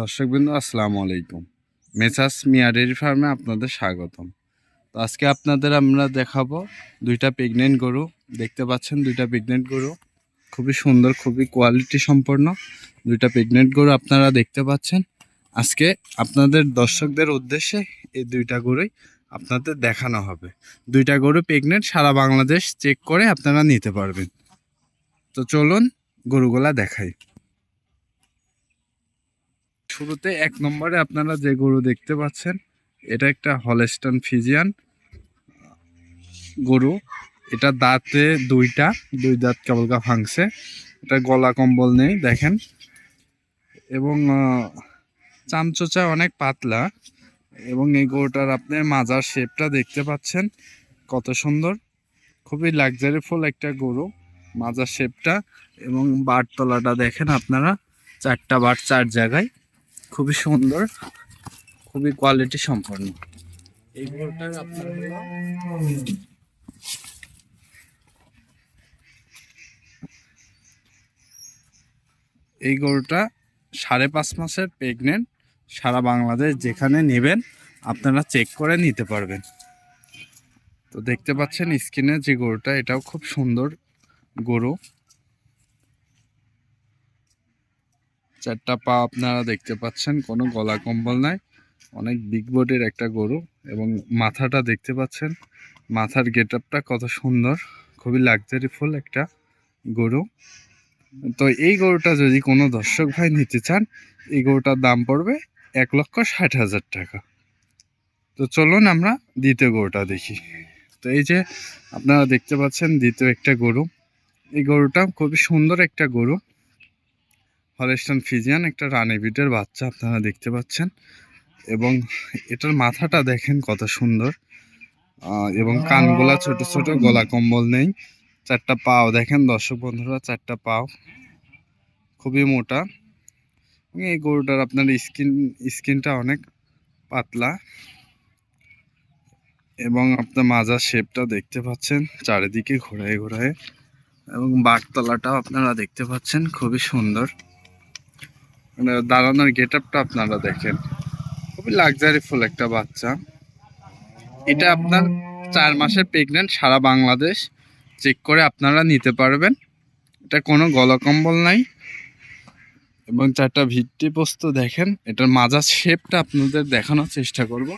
দর্শকবৃন্দ, আসসালামু আলাইকুম। মেসাস মিয়া ডেয়ারি ফার্মে আপনাদের স্বাগতম। তো আজকে আপনাদের আমরা দেখাবো দুইটা প্রেগনেন্ট গরু। দেখতে পাচ্ছেন দুইটা প্রেগনেন্ট গরু। খুবই সুন্দর, খুবই কোয়ালিটি সম্পন্ন দুইটা প্রেগনেন্ট গরু আপনারা দেখতে পাচ্ছেন। আজকে আপনাদের দর্শকদের উদ্দেশ্যে এই দুইটা গরুই আপনাদের দেখানো হবে। দুইটা গরু প্রেগনেন্ট সারা বাংলাদেশ চেক করে আপনারা নিতে পারবেন। তো চলুন গরুগুলা দেখাই। শুরুতে এক নম্বরে আপনারা যে গরু দেখতে পাচ্ছেন, এটা একটা হলেস্টন ফিজিয়ান গরু। এটা দাঁতে দুইটা, দুই দাঁত কেবলকা ভাঙছে। এটা গলা কম্বল নেই, দেখেন। এবং চামচোচা অনেক পাতলা। এবং এই গরুটার আপনি মাজার শেপটা দেখতে পাচ্ছেন, কত সুন্দর। খুবই লাক্সারিফুল একটা গরু, মাজার শেপটা। এবং বাটতলাটা দেখেন আপনারা, চারটা বাট চার জায়গায়। খুবই সুন্দর খুবই কোয়ালিটি সম্পন্ন। এই আপনার এই গরুটা সাড়ে পাঁচ মাসের প্রেগনেন্ট সারা বাংলাদেশ যেখানে নেবেন আপনারা চেক করে নিতে পারবেন। তো দেখতে পাচ্ছেন স্ক্রিনে যে গরুটা এটাও খুব সুন্দর গরু। চারটা পা আপনারা দেখতে পাচ্ছেন, কোনো গলা কম্বল নাই। অনেক বিগ বডির একটা গরু এবং মাথাটা দেখতে পাচ্ছেন। মাথার গেট আপটা কত সুন্দর, খুবই লাক্সারিফুল একটা গরু। তো এই গরুটা যদি কোনো দর্শক ভাই নিতে চান, এই গরুটার দাম পড়বে এক লক্ষ ষাট হাজার টাকা। তো চলুন আমরা দ্বিতীয় গরুটা দেখি। তো এই যে আপনারা দেখতে পাচ্ছেন দ্বিতীয় একটা গরু। এই গরুটা খুবই সুন্দর একটা গরু। হলেস্টন ফিজিয়ান একটা রানী বিটের বাচ্চা আপনারা দেখতে পাচ্ছেন। এবং এটার মাথাটা দেখেন কত সুন্দর। এবং কানগুলা ছোট ছোট, গলা কম্বল নেই। চারটা পাও দেখেন দর্শক বন্ধুরা, চারটা পাও। খুবই মোটা। এই গরুটার আপনার স্কিন, স্কিনটা অনেক পাতলা। এবং আপনার মাজার শেপটা দেখতে পাচ্ছেন, চারিদিকে ঘোরায় ঘোরায়। এবং বাটতলাটাও আপনারা দেখতে পাচ্ছেন, খুবই সুন্দর। মানে দাঁড়ানোর গেট আপটা আপনারা দেখেন। খুবই লাক্সারিফুল একটা বাচ্চা। এটা আপনার চার মাসের প্রেগনেন্ট সারা বাংলাদেশ। চেক করে আপনারা নিতে পারবেন। এটা কোনো গলকম্বল নাই। এবং চারটা ভিত্তি পোস্ত দেখেন। এটার মাজার শেপটা আপনাদের দেখানোর চেষ্টা করব।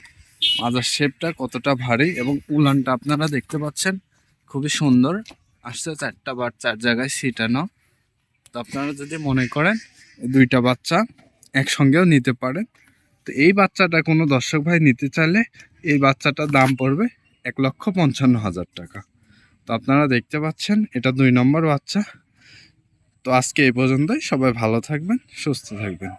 মাজার শেপটা কতটা ভারী এবং উলানটা আপনারা দেখতে পাচ্ছেন। খুবই সুন্দর। আসছে চারটা বার চার জায়গায় সিটানো তো আপনারা যদি মনে করেন দুইটা বাচ্চা একসঙ্গেও নিতে পারেন তো এই বাচ্চাটা কোনো দর্শক ভাই নিতে চাইলে এই বাচ্চাটার দাম পড়বে এক লক্ষ পঞ্চান্ন হাজার টাকা। তো আপনারা দেখতে পাচ্ছেন, এটা দুই নম্বর বাচ্চা। তো আজকে এই পর্যন্তই, সবাই ভালো থাকবেন, সুস্থ থাকবেন।